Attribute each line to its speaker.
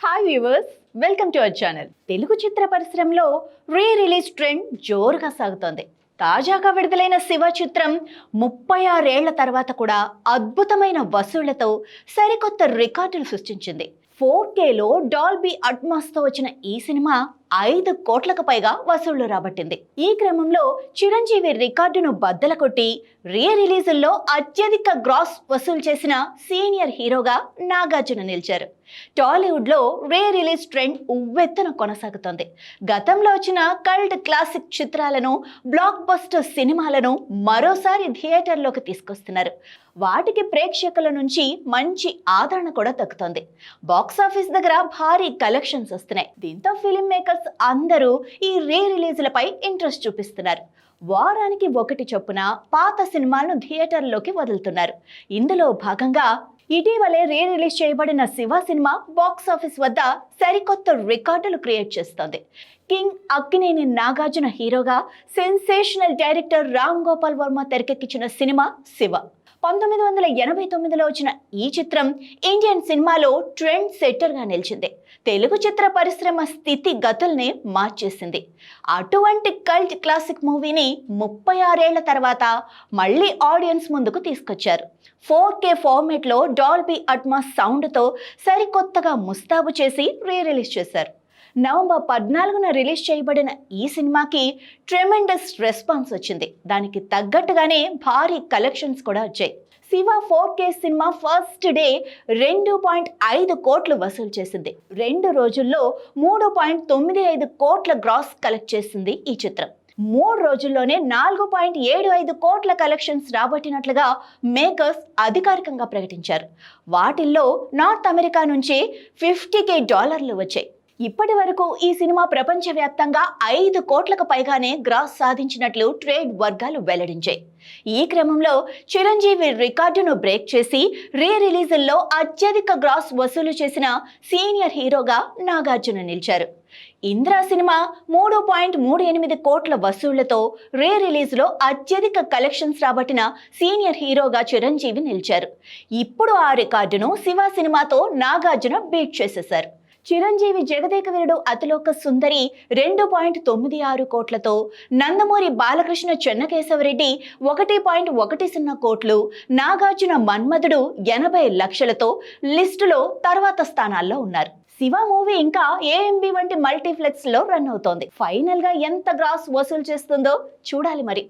Speaker 1: Hi viewers welcome to our channel Telugu చిత్ర పరిశ్రమలో re release trend జోరుగా సాగుతోంది. తాజాగా విడుదలైన శివ చిత్రం ముప్పై ఆరేళ్ళ తర్వాత కూడా అద్భుతమైన వసూళ్ళతో సరికొత్త రికార్డులు సృష్టించింది. ఫోర్ కేలో డాల్బీ అట్మాస్తో వచ్చిన ఈ సినిమా ఐదు కోట్లకు పైగా వసూళ్ళు రాబట్టింది. ఈ క్రమంలో చిరంజీవి రికార్డును బద్దల కొట్టి రీ రిలీజుల్లో అత్యధిక గ్రాస్ వసూలు చేసిన సీనియర్ హీరోగా నాగార్జున నిలిచారు. టాలీవుడ్లో రిలీజ్ ట్రెండ్ ఉవ్వెత్తున కొనసాగుతోంది. గతంలో వచ్చిన కల్ట్ క్లాసిక్ చిత్రాలను బ్లాక్ బస్టర్ సినిమాలను మరోసారి థియేటర్లోకి తీసుకొస్తున్నారు. వాటికి ప్రేక్షకుల నుంచి మంచి ఆదరణ కూడా దక్కుతోంది. బాక్స్ ఆఫీస్ దగ్గర భారీ కలెక్షన్స్ వస్తున్నాయి. దీంతో ఫిలిం మేకర్స్ అందరూ ఈ రీ రిలీజ్లపై ఇంట్రెస్ట్ చూపిస్తున్నారు. వారానికి ఒకటి చొప్పున పాత సినిమాలను థియేటర్లోకి వదులుతున్నారు. ఇందులో భాగంగా ఇటీవలే రీ రిలీజ్ చేయబడిన శివ సినిమా బాక్స్ ఆఫీస్ వద్ద సరికొత్త రికార్డులు క్రియేట్ చేస్తోంది. కింగ్ అక్కినేని నాగార్జున హీరోగా సెన్సేషనల్ డైరెక్టర్ రామ్ గోపాల్ వర్మ తెరకెక్కించిన సినిమా శివ. పంతొమ్మిది వందల ఎనభై తొమ్మిదిలో వచ్చిన ఈ చిత్రం ఇండియన్ సినిమాలో ట్రెండ్ సెట్టర్గా నిలిచింది. తెలుగు చిత్ర పరిశ్రమ స్థితి గతుల్ని మార్చేసింది. అటువంటి కల్ట్ క్లాసిక్ మూవీని ముప్పై ఆరేళ్ళ తర్వాత మళ్ళీ ఆడియన్స్ ముందుకు తీసుకొచ్చారు. ఫోర్ కే ఫార్మేట్లో డాల్బీ అట్మాస్ సౌండ్తో సరికొత్తగా ముస్తాబు చేసి రీ రిలీజ్ చేశారు. నవంబర్ పద్నాలుగున రిలీజ్ చేయబడిన ఈ సినిమాకి ట్రెమెండస్ రెస్పాన్స్ వచ్చింది. దానికి తగ్గట్టుగానే భారీ కలెక్షన్స్ కూడా వచ్చాయి. Shiva four K cinema first day రెండు పాయింట్ ఐదు కోట్లు వసూలు చేసింది. రెండు రోజుల్లో మూడు పాయింట్ తొమ్మిది ఐదు కోట్ల గ్రాస్ కలెక్ట్ చేసింది ఈ చిత్రం. మూడు రోజుల్లోనే నాలుగు పాయింట్ ఏడు ఐదు కోట్ల కలెక్షన్స్ రాబట్టినట్లుగా మేకర్స్ అధికారికంగా ప్రకటించారు. వాటిల్లో నార్త్ అమెరికా నుంచి ఫిఫ్టీ కే డాలర్లు వచ్చాయి. ఇప్పటి వరకు ఈ సినిమా ప్రపంచవ్యాప్తంగా ఐదు కోట్లకు పైగానే గ్రాస్ సాధించినట్లు ట్రేడ్ వర్గాలు వెల్లడించాయి. ఈ క్రమంలో చిరంజీవి రికార్డును బ్రేక్ చేసి రీ రిలీజుల్లో అత్యధిక గ్రాస్ వసూలు చేసిన సీనియర్ హీరోగా నాగార్జున నిలిచారు. ఇంద్రా సినిమా మూడు పాయింట్ మూడు ఎనిమిది కోట్ల వసూళ్ళతో రే రిలీజ్లో అత్యధిక కలెక్షన్స్ రాబట్టిన సీనియర్ హీరోగా చిరంజీవి నిలిచారు. ఇప్పుడు ఆ రికార్డును శివ సినిమాతో నాగార్జున బీట్ చేసేశారు. చిరంజీవి జగదేక వీరుడు అతిలోక సుందరి రెండు పాయింట్ తొమ్మిది ఆరు కోట్లతో నందమూరి బాలకృష్ణ చెన్నకేశవరెడ్డి ఒకటి పాయింట్ ఒకటి సున్నా కోట్లు నాగార్జున మన్మధుడు ఎనభై లక్షలతో లిస్టులో తర్వాత స్థానాల్లో ఉన్నారు. శివ మూవీ ఇంకా ఏఎంబి వంటి మల్టీప్లెక్స్లో రన్ అవుతోంది. ఫైనల్గా ఎంత గ్రాస్ వసూలు చేస్తుందో చూడాలి మరి.